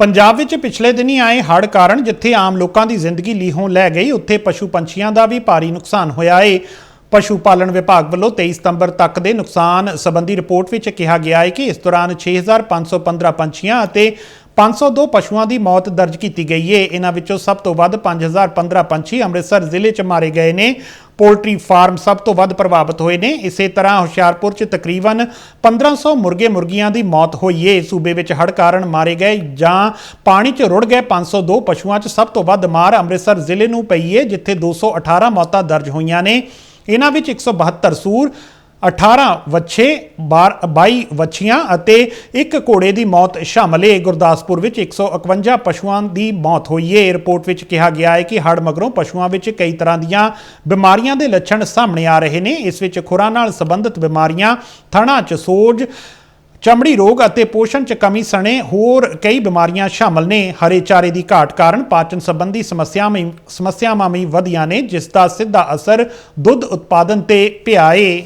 ਪੰਜਾਬ ਵਿੱਚ ਪਿਛਲੇ ਦਿਨੀ ਆਏ ਹੜ੍ਹ ਕਾਰਨ ਜਿੱਥੇ ਆਮ ਲੋਕਾਂ ਦੀ ਜ਼ਿੰਦਗੀ ਲੀਹੋਂ ਲੈ ਗਈ, ਉੱਥੇ ਪਸ਼ੂ ਪੰਛੀਆਂ ਦਾ ਵੀ ਭਾਰੀ ਨੁਕਸਾਨ ਹੋਇਆ ਏ। ਪਸ਼ੂ ਪਾਲਣ ਵਿਭਾਗ ਵੱਲੋਂ 23 ਸਤੰਬਰ ਤੱਕ ਦੇ ਨੁਕਸਾਨ ਸੰਬੰਧੀ ਰਿਪੋਰਟ ਵਿੱਚ ਕਿਹਾ ਗਿਆ ਹੈ ਕਿ ਇਸ ਦੌਰਾਨ 6515 ਪੰਛੀਆਂ ਅਤੇ 502 ਪਸ਼ੂਆਂ ਦੀ ਮੌਤ ਦਰਜ ਕੀਤੀ ਗਈ ਹੈ ਇਹਨਾਂ ਵਿੱਚੋਂ ਸਭ ਤੋਂ ਵੱਧ 5015 ਪੰਛੀ ਅੰਮ੍ਰਿਤਸਰ ਜ਼ਿਲ੍ਹੇ 'ਚ ਮਾਰੇ ਗਏ ਨੇ। ਪੋਲਟਰੀ ਫਾਰਮ ਸਭ ਤੋਂ ਵੱਧ ਪ੍ਰਭਾਵਿਤ ਹੋਏ ਨੇ। ਇਸੇ ਤਰ੍ਹਾਂ ਹੁਸ਼ਿਆਰਪੁਰ 'ਚ ਤਕਰੀਬਨ 1500 ਮੁਰਗੇ ਮੁਰਗੀਆਂ ਦੀ ਮੌਤ ਹੋਈ ਏ। ਸੂਬੇ ਵਿੱਚ ਹੜ੍ਹ ਕਾਰਨ ਮਾਰੇ ਗਏ ਜਾਂ ਪਾਣੀ 'ਚ ਰੁੜ ਗਏ 502 ਪਸ਼ੂਆਂ 'ਚ ਸਭ ਤੋਂ ਵੱਧ ਮਾਰ ਅੰਮ੍ਰਿਤਸਰ ਜ਼ਿਲ੍ਹੇ ਨੂੰ ਪਈ ਏ, ਜਿੱਥੇ 218 ਮੌਤਾਂ ਦਰਜ ਹੋਈਆਂ ਨੇ। ਇਹਨਾਂ ਵਿੱਚ 172 ਸੂਰ 18 ਵੱਛੇ 22 ਵੱਛੀਆਂ ਅਤੇ ਇੱਕ ਘੋੜੇ ਦੀ ਮੌਤ ਸ਼ਾਮਲ ਹੈ। ਗੁਰਦਾਸਪੁਰ ਵਿੱਚ 151 ਪਸ਼ੂਆਂ ਦੀ ਮੌਤ ਹੋਈ ਹੈ। ਰਿਪੋਰਟ ਵਿੱਚ ਕਿਹਾ ਗਿਆ ਹੈ ਕਿ ਹੜ੍ਹ ਮਗਰੋਂ ਪਸ਼ੂਆਂ ਵਿੱਚ ਕਈ ਤਰ੍ਹਾਂ ਦੀਆਂ ਬਿਮਾਰੀਆਂ ਦੇ ਲੱਛਣ ਸਾਹਮਣੇ ਆ ਰਹੇ ਨੇ। ਇਸ ਵਿੱਚ ਖੁਰਾਂ ਨਾਲ ਸੰਬੰਧਿਤ ਬਿਮਾਰੀਆਂ, ਥਣਾ ਚ ਸੋਜ, ਚਮੜੀ ਰੋਗ ਅਤੇ ਪੋਸ਼ਣ ਚ ਕਮੀ ਸਣੇ ਹੋਰ ਕਈ ਬਿਮਾਰੀਆਂ ਸ਼ਾਮਲ ਨੇ। ਹਰੇ ਚਾਰੇ ਦੀ ਘਾਟ ਕਾਰਨ ਪਾਚਨ ਸੰਬੰਧੀ ਸਮੱਸਿਆਵਾਂ ਸਮੱਸਿਆਵਾਂ ਵੀ ਵਧੀਆਂ ਨੇ, ਜਿਸ ਦਾ ਸਿੱਧਾ ਅਸਰ ਦੁੱਧ ਉਤਪਾਦਨ ਤੇ ਪਿਆ ਏ।